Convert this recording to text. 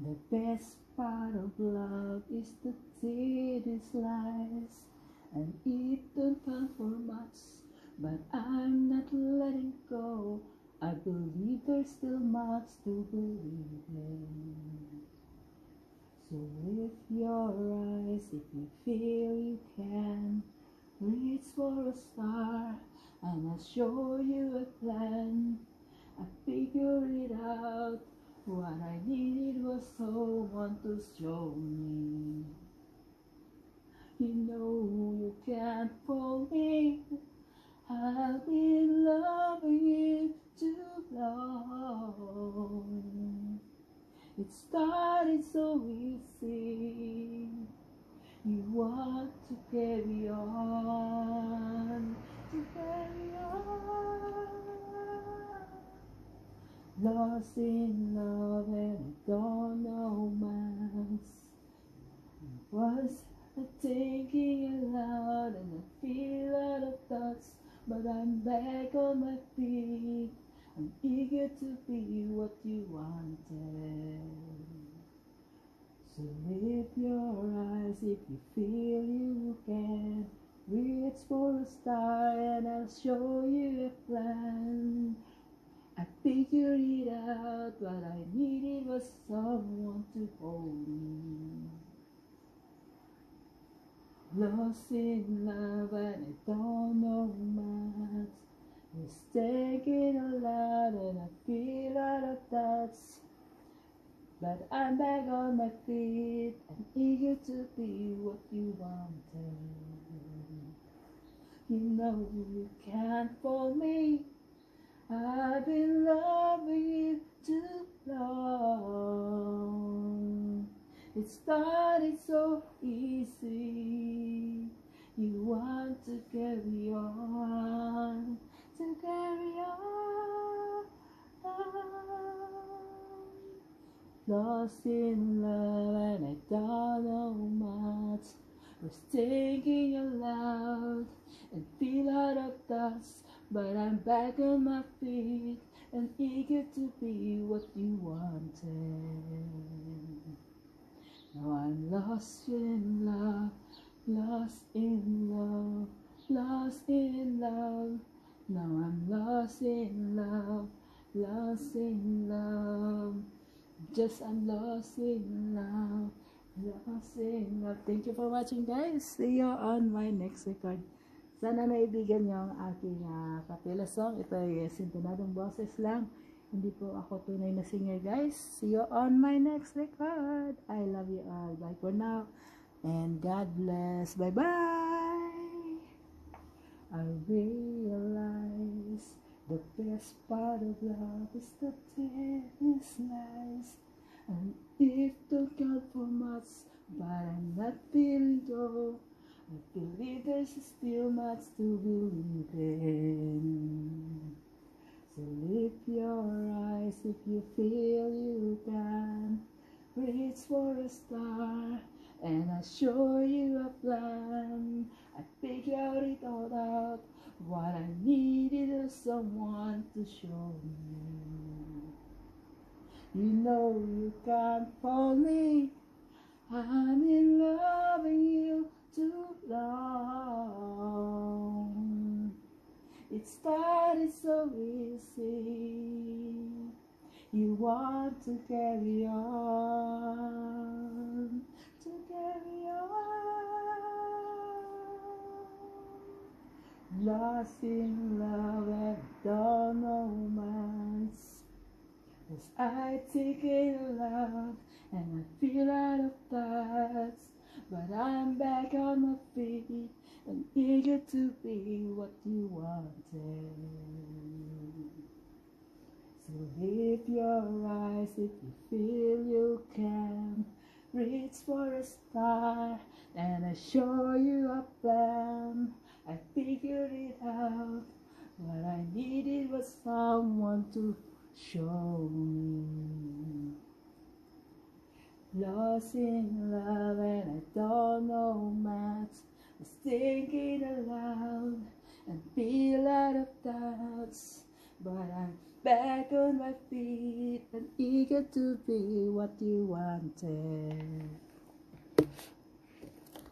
The best part of love is the thin slice, and it don't count for much, but I'm not letting go. I believe there's still much to believe in. So lift your eyes if you feel you can. Reach for a star, and I'll show you a plan. I figured it out. What I needed was someone to show me. You know you can't fool me. I've been loving you too long. It started so easy. You want to carry on, to carry on. Lost in love and don't know much. Was thinking aloud and I feel out of touch, but I'm back on my feet. I'm eager to be what you wanted. So lift your eyes if you feel you can. Reach for a star and I'll show you a plan. I figured it out, but I needed was someone to hold me. Lost in love and I don't know much. A lot and I feel out of touch. But I'm back on my feet and eager to be what you wanted. You know you can't fool me. I've been loving you too long. It started so easy. You want to carry on, to carry on. Lost in love and I don't know much. Was thinking aloud and feel out of touch. But I'm back on my feet and eager to be what you wanted. Now I'm lost in love, lost in love, lost in love. Now I'm lost in love, lost in love. Just I'm lost in love, lost in love. Thank you for watching guys. See you on my next record. Sana naibigan niyo ang aking uh, kapela song. Ito ay sintonadong boses lang. Hindi po ako tunay na singer guys. See you on my next record. I love you all. Bye for now. And God bless. Bye bye. I realize the best part of love is the tennis nice. And if don't count for much, but I'm not feeling low. I believe there's still much to believe in. So lift your eyes if you feel you can. Reach for a star and I'll show you a plan. I figured it all out. What I needed was someone to show me. You know you can't fool me. I'm in love You want to carry on, to carry on. Lost in love at don't know. As I take it aloud and I feel out of touch. But I'm back on my feet and eager to be what you wanted. Lift your eyes if you feel you can. Reach for a star and I show you a plan. I figured it out. What I needed was someone to show me. Lost in love and I don't know much. I was thinking aloud and feel out of touch. But I'm back on my feet and eager to be what you wanted.